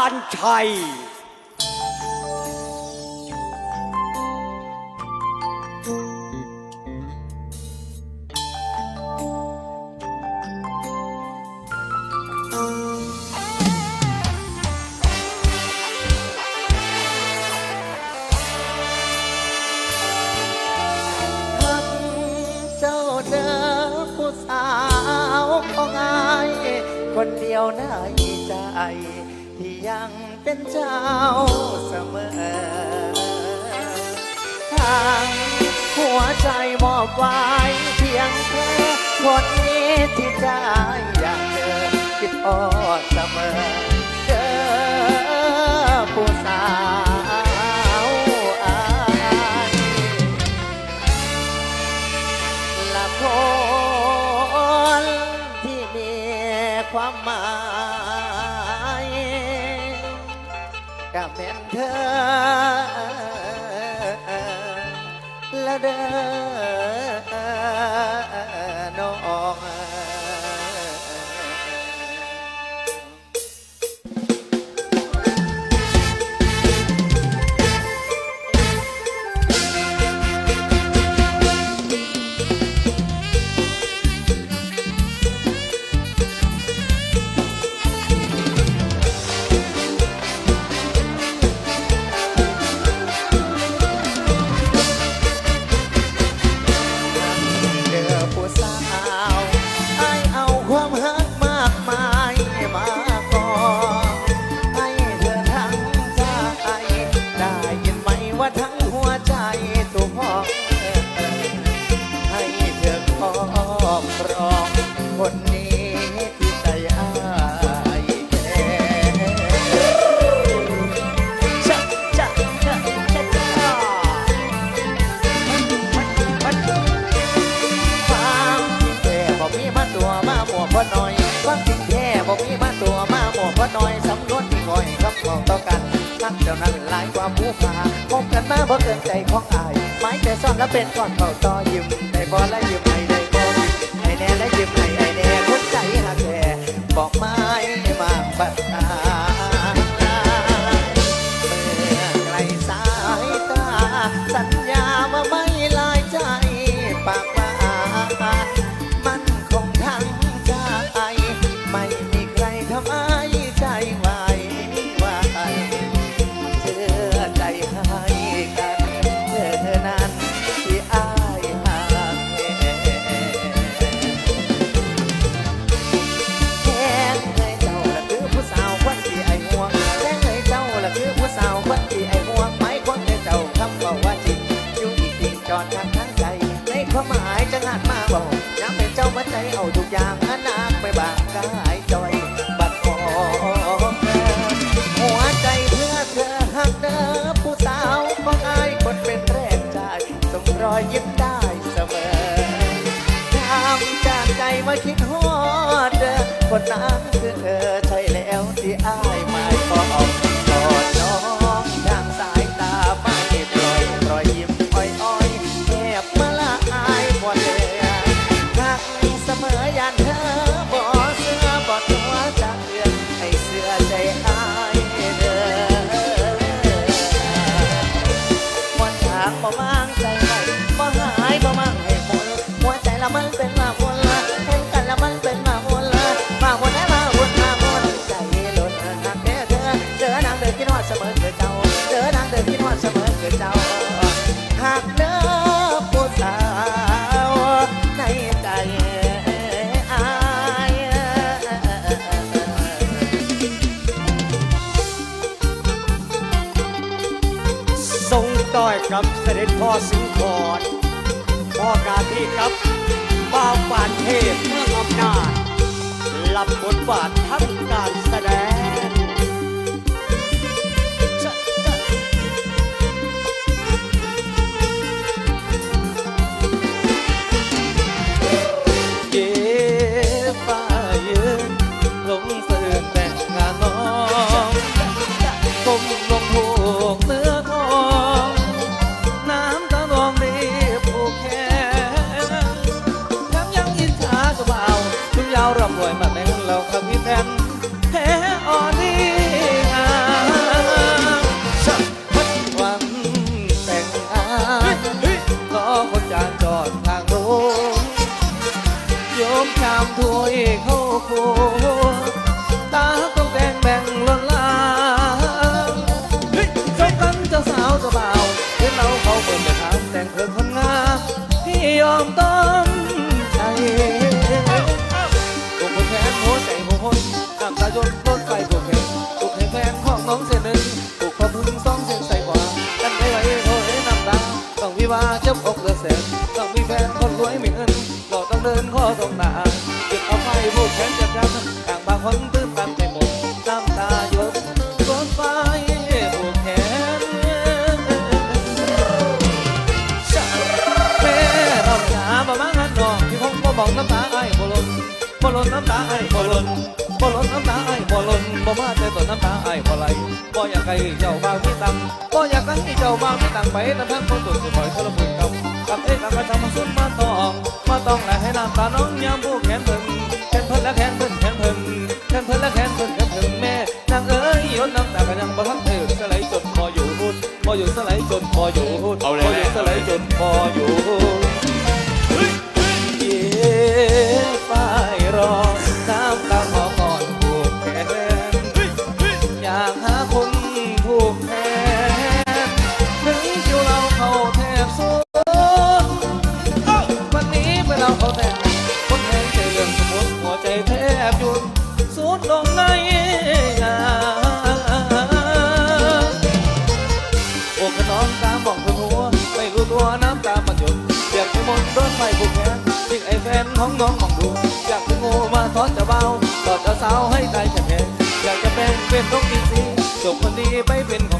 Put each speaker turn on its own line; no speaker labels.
านชัย
ทักเจ้าเด้อผู้สาวของอาย คนเดียวในใจ ที่ยังเป็นเจ้าเสมอ ทางหัวใจมอบไว้เพียงเธอคนนี้ที่ใจอยากเจอคิดทอดเสมอเจอผู้สาวอายละคนที่มีความหมาย เธอ และเด้อ ว่าทั้งหัวใจตัวพ่อให้เธอครอบครองคนนี้ที่ใจอ้ายแค่ชะชะชะชะชะความจริงแท้บอกมีมาตัวมาหมวกพ่อน้อยความจริงแท้บอกมีมาตัวมาหมวกพ่อน้อยสำนวนที่ง่อยคำบอกต่อกันทักเจ้านั้นหลายกว่าผู้พา มาบ่เกินใจของอายไม้แต่ซ่อนแล้วเป็นก่อนเป่าต่อยิ้มได้บ่และยิ้มให้ได้บ่ไอแน่และยิ้มให้ไอแน่คนใจหักแท้บอกไม้มาบัดตา จะงานมาบอกย้ำให้เจ้ามาใจเอาทุกอย่างอนาคไม่บางกายจอย บัดขอเธอหัวใจเพื่อเธอหักเดิมผู้สาวของอายคนเป็นแรกใจส่งรอยยิ้มได้เสมอทำจากใจมาคิดฮอดเด้อคนนั้นคือเธอใช่แล้วที่อายหมายปองกอดน้องทางสายตาไม่ปล่อยรอยยิ้มอ้อยๆแอบมาางบ่มางใจ
ต่อยกับเสด็จพ่อสิงห์กอดพ่อกาที่กับบ้าป่านเทพเมืองอำนาจรับบทบาททั้งการ แผ่นแพ้
อ่อนี่งามสันพันวันแต่งงานก็คนจานจอดทางโน้นโยมชำมถ้วยเข้าโคตาต้องแดงแบ่งล้นลางเข้ากันเจ้าสาวเจ้าบ่าวเห็นเราเขาเปิดจะถามแต่งเพื่อคนงามพี่ยอมต้อง วิวาเจ็บอกเหลือแสนต้องมีแฟนคนรวยมีเงินก็ต้องเดินข้อตรงหน้าเก็บเอาไฟผูกแขนจับยันต่างบางคนตื้นตันไปหมดน้ำตาหยดรถไฟผูกแขนแม่น้องจ๋าบ่มาหันน้องที่คงบ่บอกน้ำตาไอ้บ่หล่นบ่หล่นน้ำตาไอ้บ่หล่นบ่หล่นน้ำตาไอ้ บ่ลนบ่มาแต่ต้นน้ำตาไอ้ายบ่ไหลบ่อยากให้เจ้าบ่าวมีตังบ่อยากให้เจ้าบ่าวมีตังไปแต่ทั้งคนตัวสิปล่อยทรมานกับกับเอ้กับกระทำมาสุดมาตองมาต้องและให้น้ำตาน้องยามผู้แขนเพิ่นแขนเพิ่นและแขนเพิ่นแขนเพิ่นแขนเพิ่นและแขนเพิ่นแขนเพิ่นแม่นางเอ้ยหยดน้ำตากันยังบ่ทันเถิดสลายจนพออยู่หุ่นพออยู่สลายจนพออยู่หุ่นพออยู่สลายจนพออยู่หุ่นเย่ฝ้ายรอ ของน้องมองดู อยากจะงูมาทอดจะเบาทอดจะสาวให้ตายจะแพ้อยากจะเป็นเป็นนกอินทรีจบคนดีไปเป็น